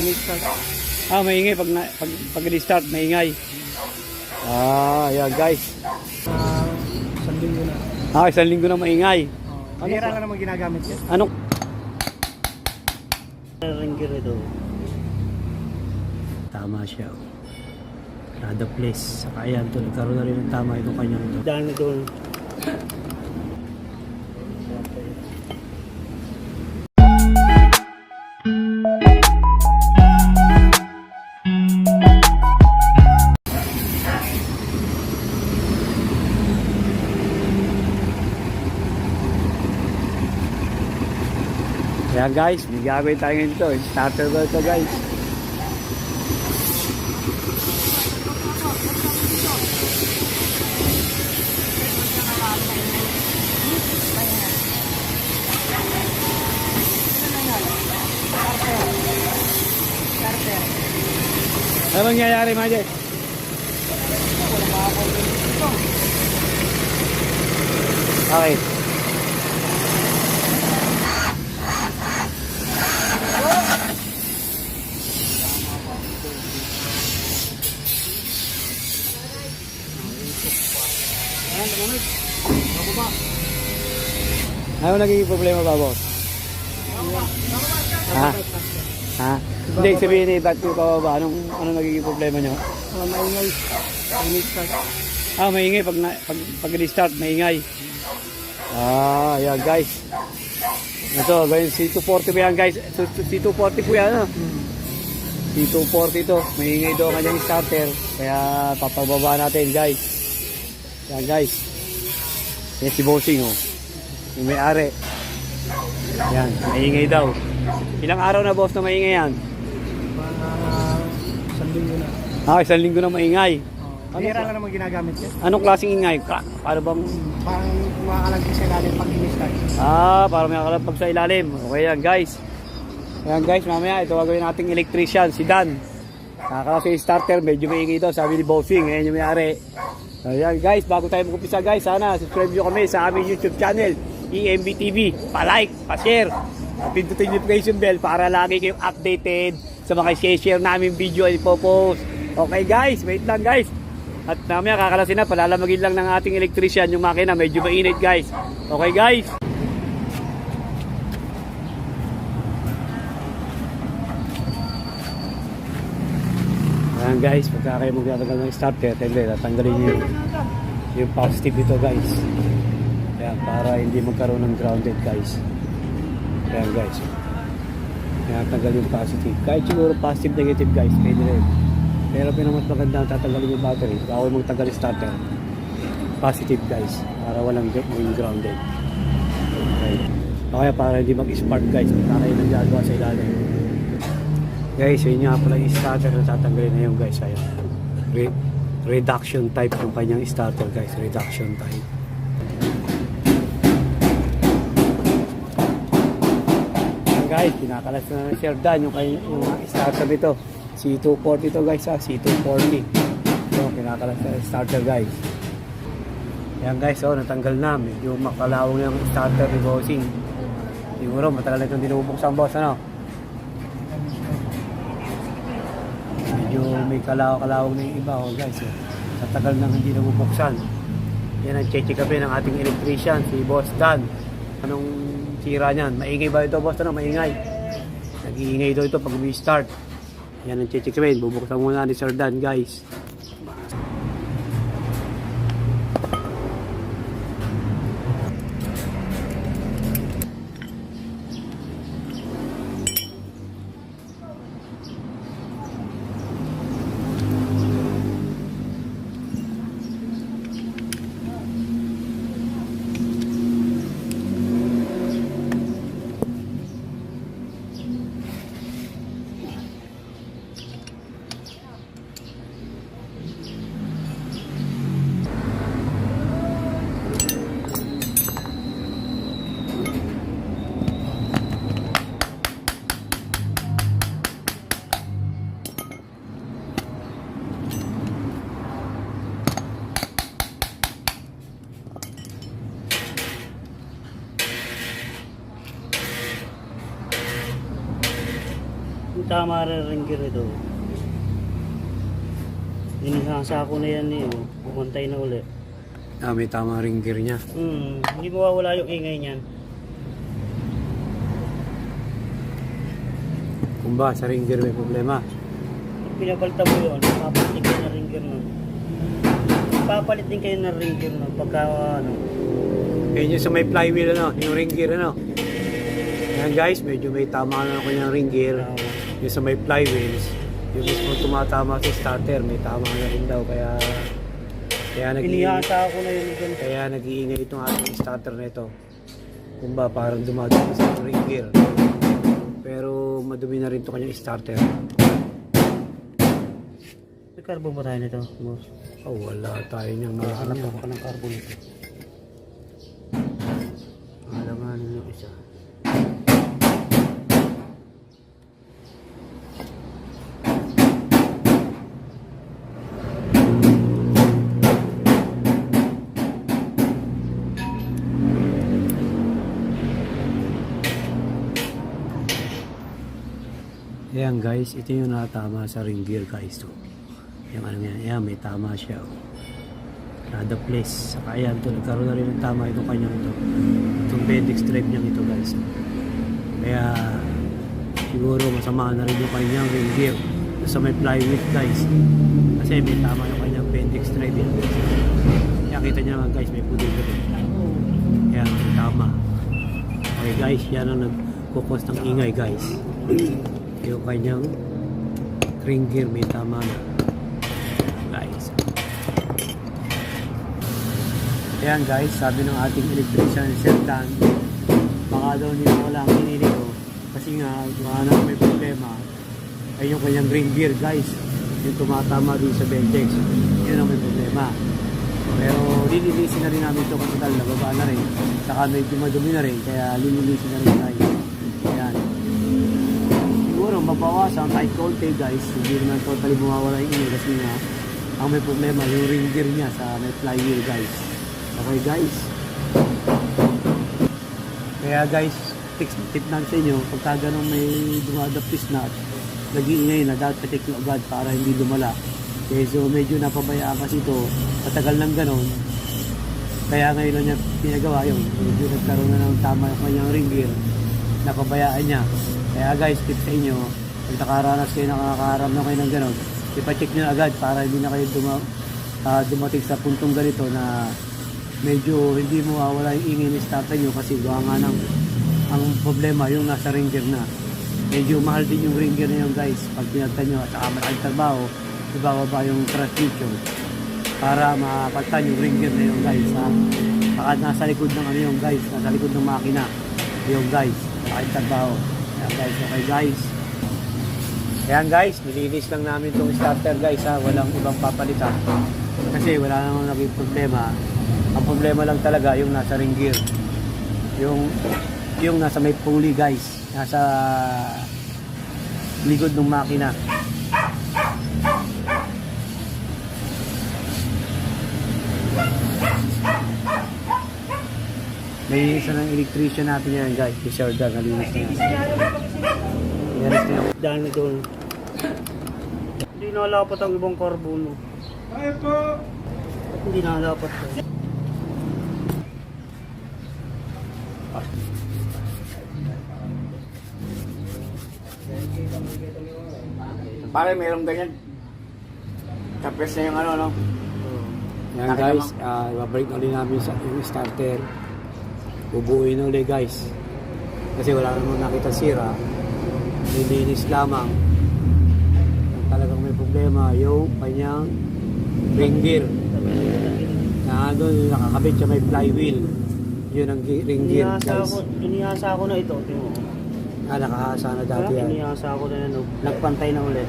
ini-start. Ah, maingay pag, na, pag, pag start maingay. Ah, yan guys. Ah, isang linggo na. Ah, isang linggo na maingay. Oh, Bihira lang naman ginagamit yan. Anong? Ranger ito. Tama siya. Kada place. Saka ayan to, nagkaroon na rin ng tama itong kanyang to. Dami doon. Kaya guys, may tayo ngayon ito. Starter ba ito guys? Ano mangyayari, Majet? Okay. Nagiging problema ba, boss? Ha? Ha? Hindi, sabihin ni ba't yung pababa? Anong, anong nagiging problema nyo? Ah, maingay. Ini-start. Ah, maingay pag, pag, pag start maingay. Ah, yan guys. Ito, guys, C240 po yan guys. Ito, C240 po yan. ah. C240 to. Maingay daw ang kanyang starter. Kaya papababa natin guys. Yan guys. Yan si Bossing oh. Yung may-ari. Yan, maingay daw. Ilang araw na boss na maingay yan? Ah, isang linggo na. Ah, isang linggo na maingay. Oh, Bihira lang naman ginagamit yan. Anong klaseng ingay? Ka- Paano bang Parang kumakalagay sa ilalim pag ini-start. Ah, para may kalapag sa ilalim. Okay yan, guys. Ayan, guys, mamaya ito gagawin nating electrician, si Dan. Kakala yung starter, medyo maingay daw, sabi ni Bossing. Ayan yung may-ari. Ayan, guys, bago tayo mag-umpisa, guys, sana subscribe nyo kami sa aming YouTube channel, EMB TV. Pa-like, pa-share, pindutin yung notification bell para lagi kayong updated sa mga share namin video at ipopost. Okay, guys, wait lang, guys. At mamaya kakalasin na, palalamagin lang ng ating electrician yung makina. Medyo mainit guys. Okay guys? Ayan guys, pagka kayo magtatagal ng starter, tatanggalin nyo yung, yung positive ito guys. Ayan, para hindi magkaroon ng grounded guys. Ayan guys. Ayan, tanggal yung positive. Kahit siguro positive negative guys, pwede rin. Pero pinamas maganda tatanggalin yung battery. Bawal mong tanggal yung starter. Positive guys. Para walang maging grounded. Okay. O kaya para hindi mag-spark guys. Para kayo nagagawa sa ilalim. Guys, yun nga pala yung starter na tatanggalin na yun guys. Ayan. Re- reduction type yung kanyang starter guys. Reduction type. Guys, kinakalas na ng Sir Dan yung, kay- yung starter nito. C240 to guys ha, C240. So, kinakalas na starter guys. Yan guys, oh, natanggal na. Medyo makalawang yung starter ni Bossing. Siguro matagal na itong dinubuksan boss, ano? Medyo may kalaw-kalawang na yung iba, oh guys. Oh. Tatagal nang hindi nabubuksan. Yan ang kami ng ating electrician, si Boss Dan. Anong Sira niyan. Maingay ba ito, boss? Ano? Maingay. Nag-iingay daw ito pag start Yan ang chichikwin. Bubuksan muna ni Sir Dan, guys. Gear ito. Inihasa ko na yan eh. oh. Pumantay na uli. Ah, may tama ring gear niya. Hmm, hindi mawawala yung ingay niyan. Kung ba, sa ring gear may problema. Pag pinapalitan mo yun, papalit din kayo ng ring gear nun. Papalit din kayo ng ring gear nun pagka ano. Ayun yung sa may flywheel ano, yung ring gear ano. Yan guys, medyo may tama na ako yung ring gear. uh, Yung sa may flywheels, yung mismo tumatama sa starter, may tama na rin daw. Kaya, kaya nag Inihasa ko na yun dyan. kaya nag-iingay itong ating starter na ito. Kung ba, parang dumadami sa ring gear. Pero madumi na rin ito kanyang starter. May carbon ba tayo nito, boss? Oh, wala tayo niyang Hanap nakakanya. ako ng carbon nito. Alanganin yung isa. Ayan guys, ito yung natama sa ring gear guys. So, yung ano yan, ayan, may tama siya. Oh. Nada place. Saka ayan, ito, nagkaroon na rin ng tama itong kanyang ito. Itong bendix drive niyang ito guys. Kaya, siguro masama na rin yung kanyang ring gear sa may flywheel guys. Kasi may tama yung kanyang bendix drive yan. Kaya kita niyo naman guys, may pudil ko rin. Ayan, may tama. Okay guys, yan ang nagkukos ng ingay guys. Yung kanyang ring gear may tama na. Guys. Ayan guys, sabi ng ating electrician Sir baka daw nila wala ang pinili ko. Kasi nga, baka na may problema. Ay yung kanyang ring gear guys. Yung tumatama dun sa Bentex. Yun ang may problema. Pero lilinisin na rin namin ito kasi dahil nababa na rin. Saka medyo madumi na rin. Kaya lilinisin na rin tayo. Ayan. Siguro mabawasan kahit konti guys. Hindi naman totally mawawala yung ingay kasi nga ang may problema yung ring gear niya sa may flywheel guys. Okay guys. Kaya guys, tips, tip namin sa inyo, pagka ganun may dumadapis na at nag-iingay na, dapat patik nyo agad para hindi lumala. Okay, so medyo napabayaan kasi ito, matagal lang ganun. Kaya ngayon lang niya pinagawa yun. Medyo nagkaroon na ng tama yung kanyang ring gear. Napabayaan niya. Kaya guys, tip sa inyo, pag nakaranas kayo, nakakaram na kayo ng ganun, ipacheck nyo agad para hindi na kayo duma, ah, dumating sa puntong ganito na medyo hindi mo mawawala yung ingay ni starter nyo kasi gawa nga ng ang problema yung nasa ring gear na. Medyo mahal din yung ring gear na yun guys pag pinagtan nyo at saka matagal trabaho ibababa yung transmission para mapagtan yung ring gear na yun guys ha. Saka nasa likod ng ano yung guys, nasa likod ng makina yung guys, matagal trabaho. Ayan guys, okay guys. Ayan guys, nilinis lang namin itong starter guys ha, walang ibang papalitan. Kasi wala namang naging problema. Ang problema lang talaga yung nasa ring gear. Yung yung nasa may pulley guys, nasa likod ng makina. May isa ng electrician natin yan guys, si Sir Dan, nalinis na yan. Nalinis na yan. Hindi nalapat ang ibang carbon. Ay po! Hindi nalapat to? Pare, mayroong ganyan. Kapres na yung ano, no? Yan Nakita guys, uh, babalik ulit namin sa yung starter. Bubuuin na ulit guys. Kasi wala namang nakita sira. Nilinis lamang. Problema, yung kanyang ring gear. Na doon, nakakabit siya may flywheel. Yun ang ring gear Inihasa guys. ko, inihasa ko na ito. Tingnan mo. Ah, nakahasa na dati yan. Inihasa ko na yan. oh. Nagpantay na ulit.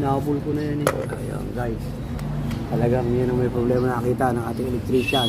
Nahabol ko na yan eh. Ayun guys. Talagang yun ang may problema nakita ng ating electrician.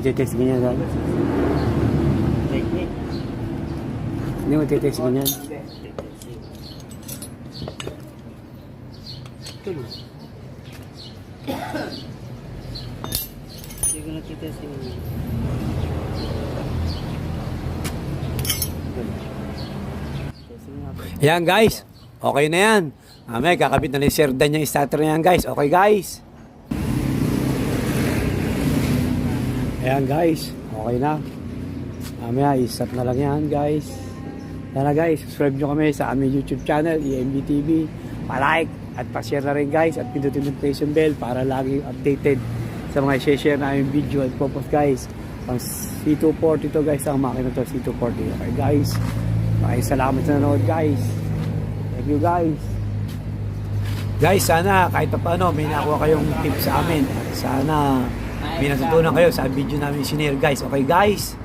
Titest ganyan. Technique. Hindi mo titest ganyan. Tuloy. Hindi ko nga po. Yan guys. Okay na yan. Mamaya kakabit na ni Sir Dan yung starter na yan guys. Okay guys. Ayan guys. Okay na. Mamaya i-start na lang yan guys. Sana guys, subscribe nyo kami sa aming YouTube channel, EMB TV. Pa-like at pa-share na rin guys at pindutin yung notification bell para lagi updated sa mga share na aming video at popost guys. Ang C240 to guys, ang makina to C240. Okay guys. Maraming salamat sa nanood guys. Thank you guys. Guys, sana kahit pa paano may nakuha kayong tips sa amin. Sana may natutunan kayo sa video namin sinare guys. Okay guys?